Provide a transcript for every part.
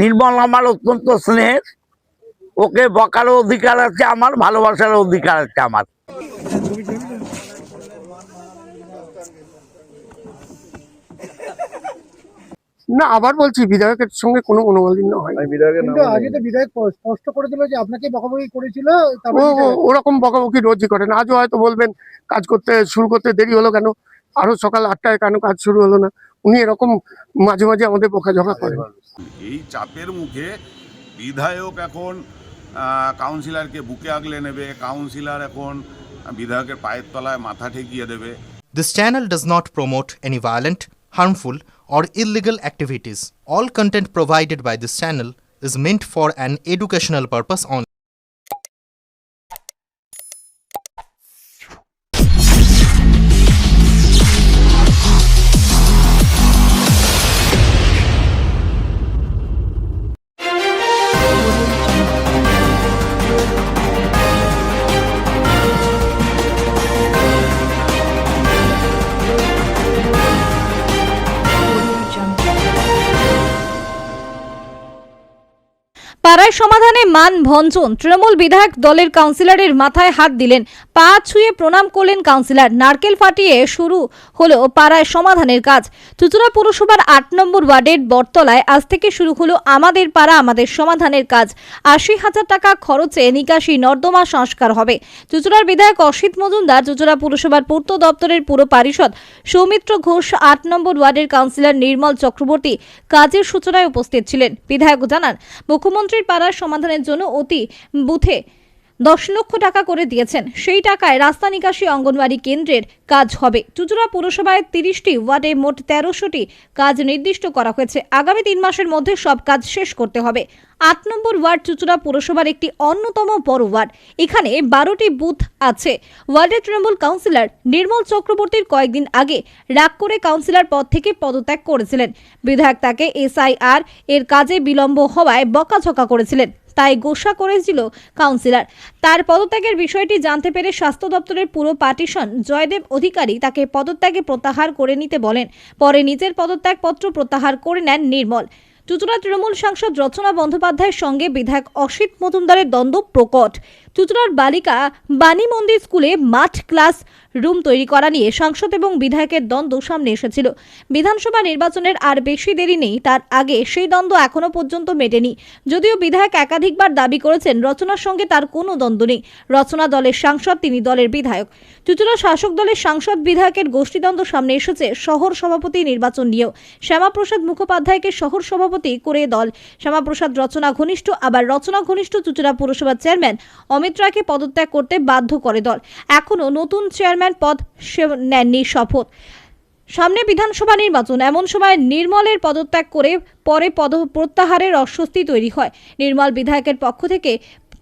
নির্মল আমার অত্যন্ত স্নেহের। ওকে বকারও অধিকার আছে আমার ভালোবাসার অধিকার আছে আমার। না আবার বলছি বিধায়কের সঙ্গে কোনো মনোমালিন্য হয় না। কিন্তু আগে তো বিধায়ক স্পষ্ট করে দিল যে আপনাকে বকাবকি করেছিল ওরকম বকাবকি রোজই করেন আজও হয়তো বলবেন কাজ করতে শুরু করতে দেরি হলো কেন? আরও সকাল আটটায় কেন কাজ শুরু হলো না? উনি এরকম মাঝে মাঝে আমাদের বকাঝকা করে এই চাপের মুখে বিধায়ক এখন কাউন্সিলরকে বুকে আগলে নেবে কাউন্সিলর এখন বিধায়কের পায়ের তলায় মাথা ঠেকিয়ে দেবে। This channel does not promote any violent harmful or illegal activities all content provided by this channel is meant for an educational purpose on মান ভঞ্জন তৃণমূল বিধায়ক দলের কাউন্সিলরের মাথায় হাত দিলেন। পা ছুঁয়ে প্রণাম করলেন কাউন্সিলর। নারকেল ফাটিয়ে শুরু হলো পাড়ায় সমাধানের কাজ। চুচুড়া পুরসভার আট নম্বর ওয়ার্ডের বটতলায় আজ থেকে শুরু হলো আমাদের পাড়া, আমাদের সমাধানের কাজ। আশি হাজার টাকা খরচে নিকাশি নর্দমা সংস্কার হবে। চুচুড়ার বিধায়ক অসিত মজুমদার, চুচুড়া পুরসভার পূর্ত দপ্তরের পুর পারিষদ সৌমিত্র ঘোষ, আট নম্বর ওয়ার্ডের কাউন্সিলর নির্মল চক্রবর্তী কাজের সূচনায় উপস্থিত ছিলেন। বিধায়ক জানান, মুখ্যমন্ত্রীর পাড়ার সমাধানের জন্য অতি বুথে দশ লক্ষ টাকা করে দিয়েছেন। সেই টাকায় রাস্তা নিকাশি অঙ্গনওয়াড়ি কেন্দ্রের কাজ হবে। চুচুড়া পুরসভায় তিরিশটি ওয়ার্ডে মোট তেরোশোটি কাজ নির্দিষ্ট করা হয়েছে। আগামী তিন মাসের মধ্যে সব কাজ শেষ করতে হবে। আট নম্বর ওয়ার্ড চুচুড়া পুরসভার একটি অন্যতম বড় ওয়ার্ড। এখানে বারোটি বুথ আছে। ওয়ার্ডের তৃণমূল কাউন্সিলর নির্মল চক্রবর্তীর কয়েকদিন আগে রাগ করে কাউন্সিলর পদ থেকে পদত্যাগ করেছিলেন। বিধায়ক তাকে এসআইআর এর কাজে বিলম্ব হওয়ায় বকাঝকা করেছিলেন। তাই গোসা করেছিল কাউন্সিলর। তার পদত্যাগের বিষয়টি জানতে পেরে স্বাস্থ্য দপ্তরের পুরো পার্টিশন জয়দেব অধিকারী তাকে পদত্যাগে প্রত্যাহার করে নিতে বলেন। পরে নিজের পদত্যাগপত্র প্রত্যাহার করে নেন নির্মল। চুচুড়া তৃণমূল সাংসদ রচনা বন্দ্যোপাধ্যায়ের সঙ্গে বিধায়ক অসিত মজুমদারের দ্বন্দ্ব প্রকট। চুচুড়ার বালিকা বাণী মন্দির স্কুলে মাঠ, ক্লাস, রুম তৈরি করা নিয়ে সাংসদ এবং বিধায়কের দ্বন্দ্ব সামনে এসেছিল। বিধানসভা নির্বাচনের আর বেশি দেরি নেই, তার আগে সেই দ্বন্দ্ব এখনও পর্যন্ত মেটেনি। যদিও বিধায়ক একাধিকবার দাবি করেছেন, রচনার সঙ্গে তার কোনো দ্বন্দ্ব নেই। রচনা দলের সাংসদ, তিনি দলের বিধায়ক। চুচুড়া শাসক দলের সাংসদ বিধায়কের গোষ্ঠীদ্বন্দ্ব সামনে এসেছে, শহর সভাপতি নির্বাচন নিয়েও। শ্যামাপ্রসাদ মুখোপাধ্যায়কে শহর সভাপতি করে দল। শ্যামাপ্রসাদ রচনা ঘনিষ্ঠ, আবার রচনা ঘনিষ্ঠ চুচুড়া পুরসভার চেয়ারম্যান অমিত রায়কে পদত্যাগ করতে বাধ্য করে দল। এখনও নতুন চেয়ারম্যান পদ সে নেননি শপথ। সামনে বিধানসভা নির্বাচন। এমন সময় নির্মলের পদত্যাগ করে পরে পদ প্রত্যাহারের অস্বস্তি তৈরি হয়। নির্মল বিধায়কের পক্ষ থেকে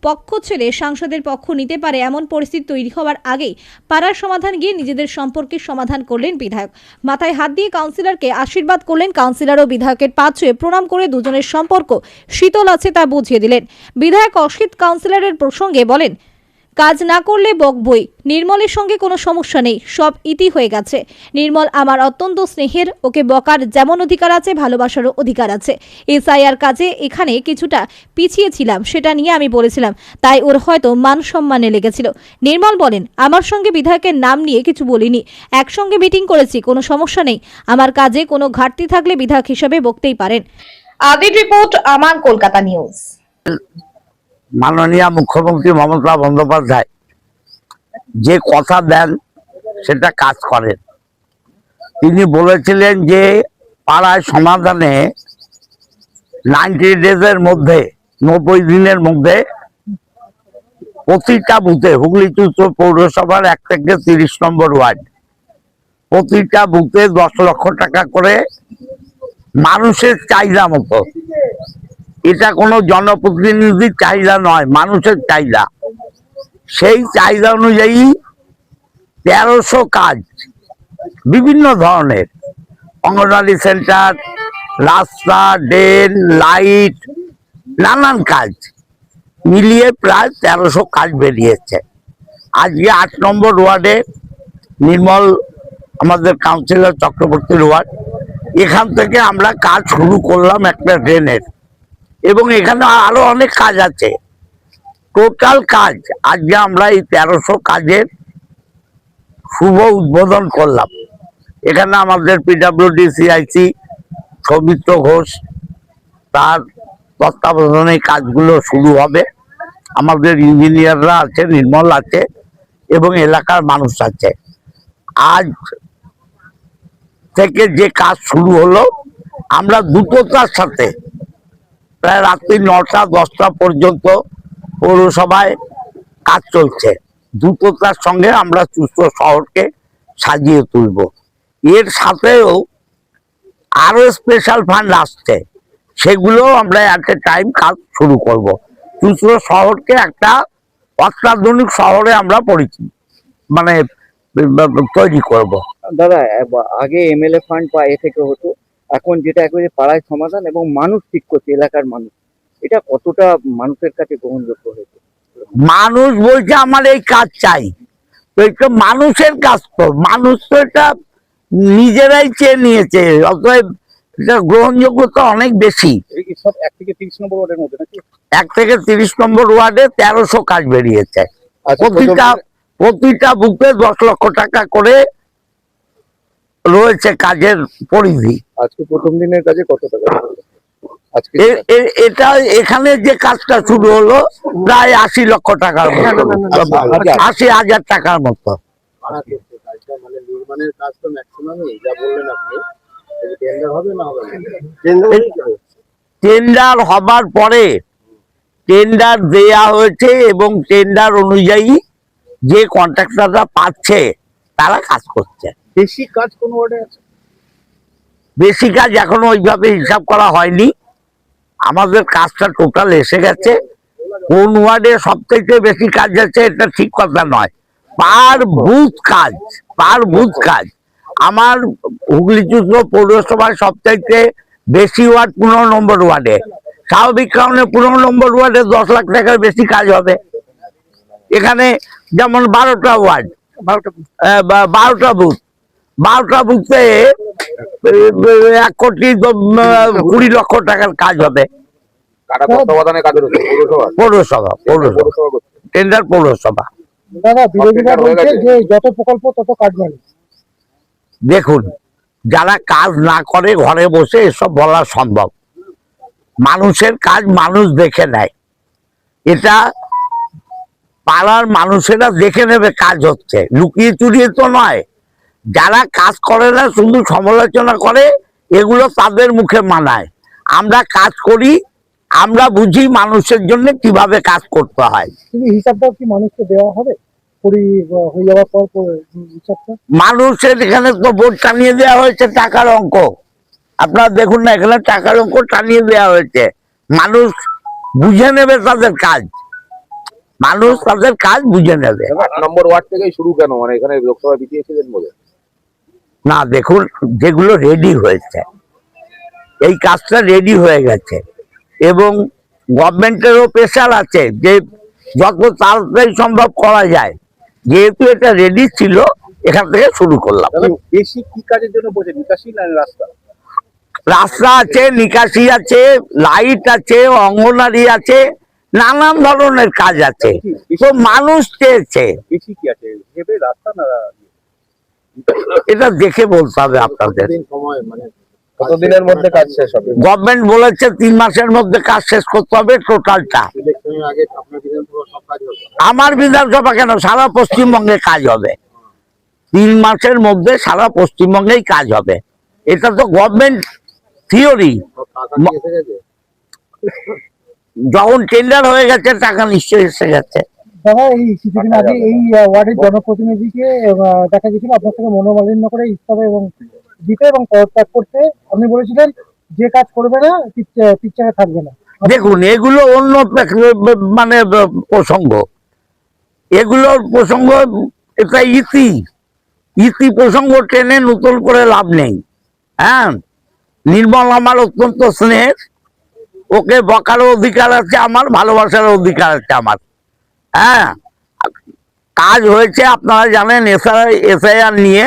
পক্ষ ছেড়ে সাংসদের পক্ষ নিতে পারে এমন পরিস্থিতি তৈরি হওয়ার আগেই পাড়ার সমাধান গিয়ে নিজেদের সম্পর্কে সমাধান করলেন বিধায়ক। মাথায় হাত দিয়ে কাউন্সিলরকে আশীর্বাদ করলেন কাউন্সিলর ও বিধায়কের পা ছুঁয়ে প্রণাম করে দুজনের সম্পর্ক শীতল আছে তা বুঝিয়ে দিলেন। বিধায়ক অসিত কাউন্সিলরের প্রসঙ্গে বলেন কাজ না করলে বকবই নির্মলের সঙ্গে কোনো সমস্যা নেই, সব ইতি হয়ে গেছে। নির্মল আমার অত্যন্ত স্নেহের, ওকে বকার যেমন অধিকার আছে, ভালোবাসারও অধিকার আছে। এসআইআর কাজে এখানে কিছুটা পিছিয়েছিলাম সেটা নিয়ে আমি বলেছিলাম, তাই ওর হয়তো মান সম্মানে লেগেছিল। নির্মল বলেন, আমার সঙ্গে বিধায়কের নাম নিয়ে কিছু বলিনি। একসঙ্গে মিটিং করেছি, কোনো সমস্যা নেই। আমার কাজে কোনো ঘাটতি থাকলে বিধায়ক হিসেবে বকতেই পারেন। আদির রিপোর্ট আমার কলকাতা নিউজ। মাননীয় মুখ্যমন্ত্রী মমতা বন্দ্যোপাধ্যায় যে কথা দেন, সেটা কাজ করেন। তিনি বলেছিলেন যে পাড়ায় সমাধানে নাইনটি ডেজের মধ্যে, নব্বই দিনের মধ্যে প্রতিটা বুথে, হুগলি চুচুর পৌরসভার এক থেকে তিরিশ নম্বর ওয়ার্ড, প্রতিটা বুথে দশ লক্ষ টাকা করে মানুষের চাহিদা মতো এটা কোনো জনপ্রতিনিধির চাহিদা নয়, মানুষের চাহিদা। সেই চাহিদা অনুযায়ী তেরোশো কাজ, বিভিন্ন ধরনের। অঙ্গনওয়াড়ি সেন্টার, রাস্তা, ড্রেন, লাইট, নানান কাজ। মিলিয়ে প্রায় তেরোশো কাজ বেরিয়েছে। আজকে আট নম্বর ওয়ার্ডে নির্মল, আমাদের কাউন্সিলর চক্রবর্তীর ওয়ার্ড, এখান থেকে আমরা কাজ শুরু করলাম একটা ড্রেনের। এবং এখানে আরও অনেক কাজ আছে। টোটাল কাজ, আজকে আমরা এই তেরোশো কাজের শুভ উদ্বোধন করলাম। এখানে আমাদের পিডাব্লিউডি সিআইসি সৌমিত্র ঘোষ, তার তত্ত্বাবধানে কাজগুলো শুরু হবে। আমাদের ইঞ্জিনিয়াররা আছে, নির্মল আছে, এবং এলাকার মানুষ আছে। আজ থেকে যে কাজ শুরু হলো, আমরা দ্রুততার সাথে প্রায় রাত্রি নটা, দশটা পর্যন্ত পৌরসভায় কাজ চলছে। দ্রুততার সঙ্গে আমরা সুস্থ শহরকে সাজিয়ে তুলব। এর সাথেও আরও স্পেশাল ফান্ড আসছে। সেগুলো আমরা অ্যাট এ টাইম কাজ শুরু করব। সুস্থ শহরকে একটা অত্যাধুনিক শহরে আমরা পরিচিত মানে তৈরি করব। দাদা, আগে এমএলএ ফান্ড বা এ থেকে হতো। এখন যেটা একেবারে পাড়ায় সমাধান এবং মানুষ ঠিক করছে এলাকার মানুষ। এটা কতটা মানুষের কাছে গ্রহণযোগ্য হয়েছে? মানুষ বলছে আমার এই কাজ চাই। তো এটা মানুষের কাজ তো। মানুষ তো এটা নিজেরাই চেয়ে নিয়েছে। অতএব এটা গ্রহণযোগ্যতা অনেক বেশি। সব এক থেকে তিরিশ নম্বর ওয়ার্ডের মধ্যে নাকি? এক থেকে তিরিশ নম্বর ওয়ার্ডে তেরোশো কাজ বেরিয়েছে। প্রতিটা প্রতিটা বুকে দশ লক্ষ টাকা করে রয়েছে কাজের পরিধি। আজকে প্রথম দিনের কাজে কত টাকা এটা এখানে যে কাজটা শুরু হলো প্রায় আশি লক্ষ টাকার মতো। আশি হাজার। টাকার মতো। মানে নির্মাণের কাজ তো ম্যাক্সিমামই যা বললেন আপনি। টেন্ডার হবে না হবে? টেন্ডার হবার পরে টেন্ডার দেয়া হয়েছে এবং টেন্ডার অনুযায়ী যে কন্ট্রাক্টররা পাচ্ছে তারা কাজ করছে। বেশি কাজ কোন ওয়ার্ডে আছে? বেশি কাজ এখনও ওইভাবে হিসাব করা হয়নি। আমাদের কাজটা টোটাল এসে গেছে। কোন ওয়ার্ডে সব থেকে বেশি কাজ আছে এটা ঠিক কথা নয়। পার বুথ কাজ পার বুথ কাজ। আমার হুগলি পৌরসভায় সব থেকে বেশি ওয়ার্ড পনেরো নম্বর ওয়ার্ডে। স্বাভাবিক কারণে পনেরো নম্বর ওয়ার্ডে দশ লাখ টাকার বেশি কাজ হবে। এখানে যেমন বারোটা ওয়ার্ড বারোটা বারোটা বুথ। বারোটা বুঝতে এক কোটি কুড়ি লক্ষ টাকার কাজ হবে। পৌরসভা? পৌরসভা পৌরসভা। টেন্ডার পৌরসভা। যত প্রকল্প তত কাজ দেখুন যারা কাজ না করে ঘরে বসে এসব বলা সম্ভব। মানুষের কাজ মানুষ দেখে নেয়। এটা পাড়ার মানুষেরা দেখে নেবে কাজ হচ্ছে। লুকিয়ে চুরিয়ে তো নয়। যারা কাজ করে না শুধু সমালোচনা করে এগুলো তাদের মুখে মানায়। আমরা কাজ করি আমরা বুঝি মানুষের জন্য কীভাবে কাজ করতে হয়। হিসাবটাও কি মানুষকে দেওয়া হবে? মানুষের এখানে তো বোর্ড টানিয়ে দেওয়া হয়েছে টাকার অঙ্ক। আপনারা দেখুন না এখানে টাকার অঙ্ক টানিয়ে দেওয়া হয়েছে। মানুষ বুঝে নেবে তাদের কাজ। মানুষ তাদের কাজ বুঝে নেবে। নম্বর ওয়ার্ড থেকেই শুরু কেন? মানে এখানে লোকসভা বিটিয়েছিলেন বলে। না দেখুন যেগুলো রেডি হয়েছে। এই কাজটা রেডি হয়ে গেছে। এবং গভর্নমেন্টেরও প্রেশার আছে যে যত তাড়াতাড়ি সম্ভব করা যায়। যেহেতু এটা রেডি ছিল এখান থেকে শুরু করলাম। বেশি কি কাজের জন্য নিকাশি না রাস্তা? রাস্তা আছে নিকাশি আছে লাইট আছে অঙ্গনারী আছে নানান ধরনের কাজ আছে। তো মানুষ চেয়েছে। বেশি কি আছে? রাস্তা না এটা দেখে বলতে হবে আপনাদের। মানে কতদিনের মধ্যে কাজ শেষ হবে? গভর্নমেন্ট বলেছে তিন মাসের মধ্যে কাজ শেষ করতে হবে টোটালটা ইলেকশনের আগে আপনার বিধানসভা সব কাজ হবে? আমার বিধানসভা কেন? সারা পশ্চিমবঙ্গে কাজ হবে। তিন মাসের মধ্যে সারা পশ্চিমবঙ্গেই কাজ হবে। এটা তো গভর্নমেন্ট থিওরি যখন টেন্ডার হয়ে গেছে টাকা নিশ্চয়ই এসে গেছে। দাদা এই কিছুদিন আগে এই ওয়ার্ডের জনপ্রতিনিধিকে দেখা গেছিল আপনার থেকে মনোমালিন্য করে ইস্তফা এবং দিতে এবং পদত্যাগ করতে। আপনি বলেছিলেন যে কাজ করবে না পিকচারে থাকবে না। দেখুন এগুলো অন্য মানে প্রসঙ্গ। এগুলোর প্রসঙ্গ এটা ইতি। ইতি প্রসঙ্গ টেনে নতুন করে লাভ নেই। হ্যাঁ? নির্মল আমার অত্যন্ত স্নেহের। ওকে বকারও অধিকার আছে আমার ভালোবাসার অধিকার আছে আমার। হ্যাঁ। কাজ হয়েছে আপনারা জানেন এসআই এসআইআর নিয়ে।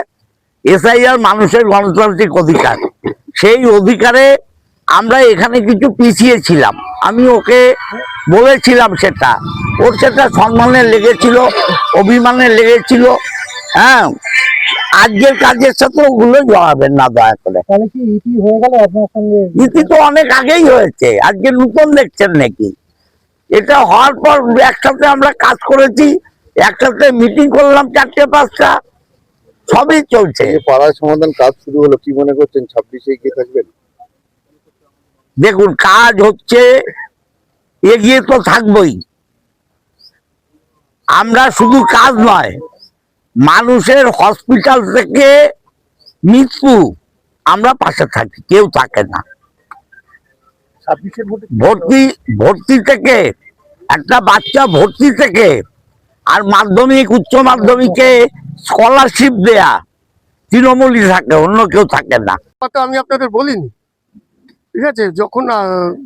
এসআইআর মানুষের গণতান্ত্রিক অধিকার। সেই অধিকারে আমরা এখানে কিছু পিছিয়ে ছিলাম। আমি ওকে বলেছিলাম সেটা। ওর সেটা সম্মানে লেগেছিল অভিমানে লেগেছিল হ্যাঁ। আজকের কাজের সাথে ওগুলো জড়াবেন না দয়া করে। ইতি হয়ে গেল আপনার সঙ্গে? নীতি তো অনেক আগেই হয়েছে। আজকে নতুন দেখছেন নাকি? এটা হওয়ার পর একসাথে আমরা কাজ করেছি একসাথে মিটিং করলাম চারটে পাঁচটা। সবই চলছে। পাড়ায় সমাধান কাজ শুরু হলো কি মনে করছেন ছাব্বিশে এগিয়ে থাকবেন? দেখুন কাজ হচ্ছে এগিয়ে তো থাকবই। আমরা শুধু কাজ নয় মানুষের হসপিটাল থেকে মৃত্যু আমরা পাশে থাকি কেউ থাকে না। ভর্তি? ভর্তি থেকে একটা বাচ্চা ভর্তি থেকে আর মাধ্যমিক উচ্চ মাধ্যমিকে স্কলারশিপ দেয়া তৃণমূলই থাকে অন্য কেউ থাকে না। কথা আমি আপনাদের বলিনি। ঠিক আছে? যখন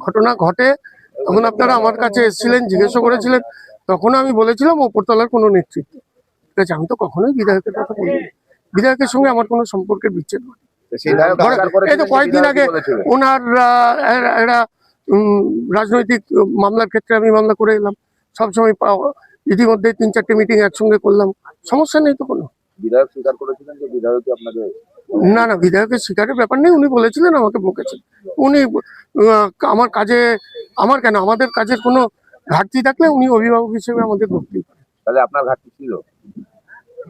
ঘটনা ঘটে তখন আপনারা আমার কাছে এসেছিলেন জিজ্ঞাসা করেছিলেন তখন আমি বলেছিলাম ওপরতলার কোনো নেতৃত্ব। ঠিক আছে? আমি তো কখনোই বিধায়কের কথা বলিনি। বিধায়কের সঙ্গে আমার কোনো সম্পর্কের বিচ্ছেদ এই তো কয়েকদিন আগে ওনার উম, রাজনৈতিক মামলার ক্ষেত্রে আমি মামলা করে এলাম। সবসময় পা- ইতিমধ্যে তিন চারটে মিটিং একসঙ্গে করলাম। সমস্যা নেই তো কোনো। বিধায়ক স্বীকার করেছিলেন যে বিধায়কই আপনাকে না না বিধায়কের শিকারের ব্যাপার নেই উনি বলেছিলেন আমাকে বকেছেন। উনি আমার কাজে আমার কেন আমাদের কাজের কোনো ঘাটতি থাকলে উনি অভিভাবক হিসেবে আমাদের বকতেই পারেন তাহলে আপনার ঘাটতি ছিল?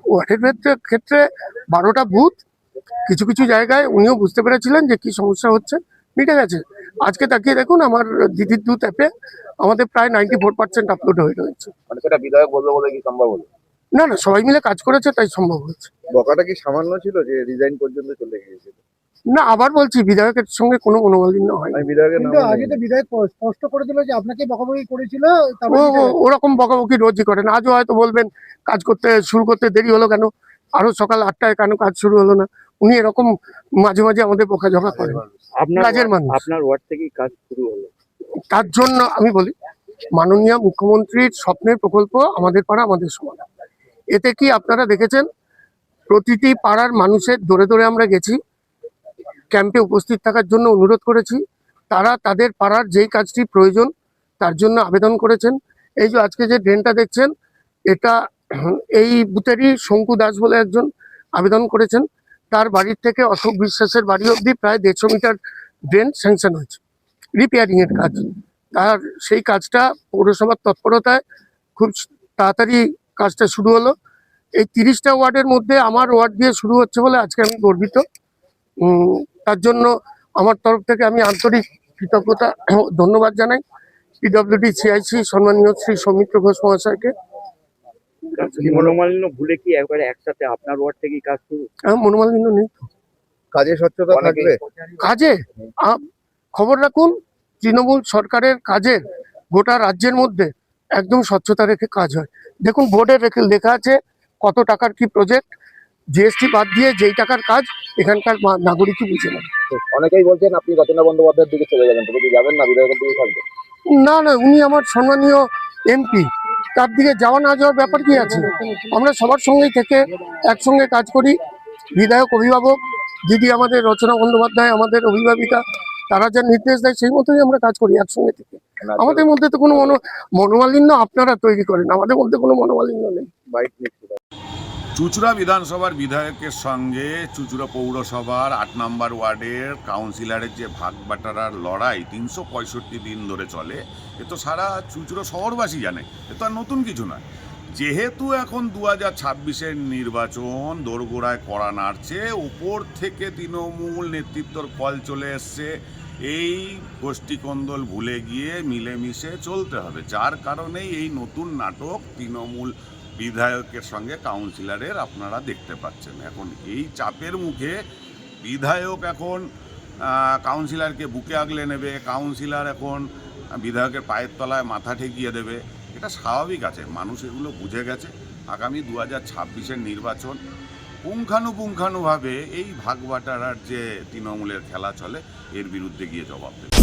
ওয়ার্ডের ক্ষেত্রে ক্ষেত্রে বারোটা বুথ কিছু কিছু জায়গায় উনিও বুঝতে পেরেছিলেন যে কি সমস্যা হচ্ছে মিটে গেছে। আজকে তাকিয়ে দেখুন আমার দিদির দুধ অ্যাপে আমাদের প্রায় নাইনটি ফোর পার্সেন্ট আপলোড হয়ে রয়েছে। মানে সেটা বিধায়ক বলবে বলে কি সম্ভব হলো? না না সবাই মিলে কাজ করেছে তাই সম্ভব হয়েছে। বকাটা কি সামান্য ছিল যে রিজাইন পর্যন্ত চলে গিয়েছিল? না আবার বলছি বিধায়কের সঙ্গে কোনো মনোমালিন্য হয় আমি বিধায়কের নাম কিন্তু আগে তো বিধায়ক স্পষ্ট করে দিল যে আপনাকে বকাবকি করেছিল ও তারপরে ও- ওরকম বকাবকি রোজই করেন আজও হয়তো বলবেন কাজ করতে শুরু করতে দেরি হলো কেন? আরও সকাল আটটায় কেন কাজ শুরু হলো না? উনি এরকম মাঝে মাঝে আমাদের বকাঝকা করেন। কাজের মানুষ। আপনার ওয়ার্ড থেকেই কাজ শুরু হলো। তার জন্য আমি বলি মাননীয় মুখ্যমন্ত্রীর স্বপ্নের প্রকল্প আমাদের পাড়া আমাদের সমাধান এতে কি আপনারা দেখেছেন? প্রতিটি পাড়ার মানুষের দৌড়ে দৌড়ে আমরা গেছি ক্যাম্পে উপস্থিত থাকার জন্য অনুরোধ করেছি। তারা তাদের পাড়ার যেই কাজটি প্রয়োজন তার জন্য আবেদন করেছেন। এই যে আজকে যে ড্রেনটা দেখছেন এটা এই বুথেরই শঙ্কু দাস বলে একজন আবেদন করেছেন। তার বাড়ির থেকে অশোক বিশ্বাসের বাড়ি অবধি প্রায় দেড়শো মিটার ড্রেন স্যাংশন হয়েছে রিপেয়ারিং এর কাজ। তার সেই কাজটা পৌরসভার তৎপরতায় খুব তাড়াতাড়ি কাজটা শুরু হলো। এই তিরিশটা ওয়ার্ডের মধ্যে আমার ওয়ার্ড দিয়ে শুরু হচ্ছে বলে আজকে আমি গর্বিত। তার জন্য আমার তরফ থেকে আমি আন্তরিক কৃতজ্ঞতা, ধন্যবাদ জানাই। পিডব্লিউডি সিআইসি সম্মানীয় শ্রী সৌমিত্র ঘোষ মহাশয়কে। মনোমালিন্য ভুলে কি একবারে একসাথে আপনার ওয়ার্ড থেকেই কাজ শুরু? আমার মনোমালিন্য নেই কাজে স্বচ্ছতা থাকবে? কাজে? খবর রাখুন তৃণমূল সরকারের কাজের গোটা রাজ্যের মধ্যে একদম স্বচ্ছতা রেখে কাজ হয়। দেখুন বোর্ডে রেখে লেখা আছে কত টাকার কি প্রজেক্ট জিএসটি বাদ দিয়ে যেই টাকার কাজ এখানকার নাগরিকই বুঝে নেবে। অনেকেই বলছেন আপনি রচনা বন্দ্যোপাধ্যায়ের দিকে চলে যাবেন তবে যাবেন না? বিধায়কের দিকে থাকবে? না না উনি আমার সম্মানীয় এমপি তার দিকে যাওয়া না যাওয়ার ব্যাপার কি আছে? আমরা সবার সঙ্গেই থেকে একসঙ্গে কাজ করি। বিধায়ক, অভিভাবক, দিদি আমাদের রচনা বন্দ্যোপাধ্যায়, আমাদের অভিভাবিকা, তারা যা নির্দেশ দেয় সেই মতোই আমরা কাজ করি একসঙ্গে থেকে। আমাদের মধ্যে তো কোনো মনো, মনোমালিন্য আপনারা তৈরি করেন। আমাদের মধ্যে কোনো মনোমালিন্য নেই। চুচুড়া বিধানসভার বিধায়কের সঙ্গে চুচুড়া পৌরসভার আট নম্বর ওয়ার্ডের কাউন্সিলরের যে ভাগ বাটারার লড়াই তিনশো পঁয়ষট্টি দিন ধরে চলে, এ তো সারা চুচুড়ো শহরবাসী জানে, এ তো আর নতুন কিছু নয়। যেহেতু এখন দু হাজার ছাব্বিশের নির্বাচন, দোরগোড়ায় করা নাড়ছে উপর থেকে তৃণমূল নেতৃত্বর কল চলে এসছে, এই গোষ্ঠীকন্দল ভুলে গিয়ে মিলেমিশে চলতে হবে। যার কারণেই এই নতুন নাটক তৃণমূল বিধায়কের সঙ্গে কাউন্সিলরের আপনারা দেখতে পাচ্ছেন। এখন এই চাপের মুখে বিধায়ক এখন কাউন্সিলরকে বুকে আগলে নেবে কাউন্সিলর এখন বিধায়কের পায়ের তলায় মাথা ঠেকিয়ে দেবে। এটা স্বাভাবিক আছে, মানুষ এগুলো বুঝে গেছে। আগামী দু হাজার ছাব্বিশের নির্বাচন পুঙ্খানুপুঙ্খানুভাবে এই ভাগবাটারার যে তৃণমূলের খেলা চলে, এর বিরুদ্ধে গিয়ে জবাব দেবে।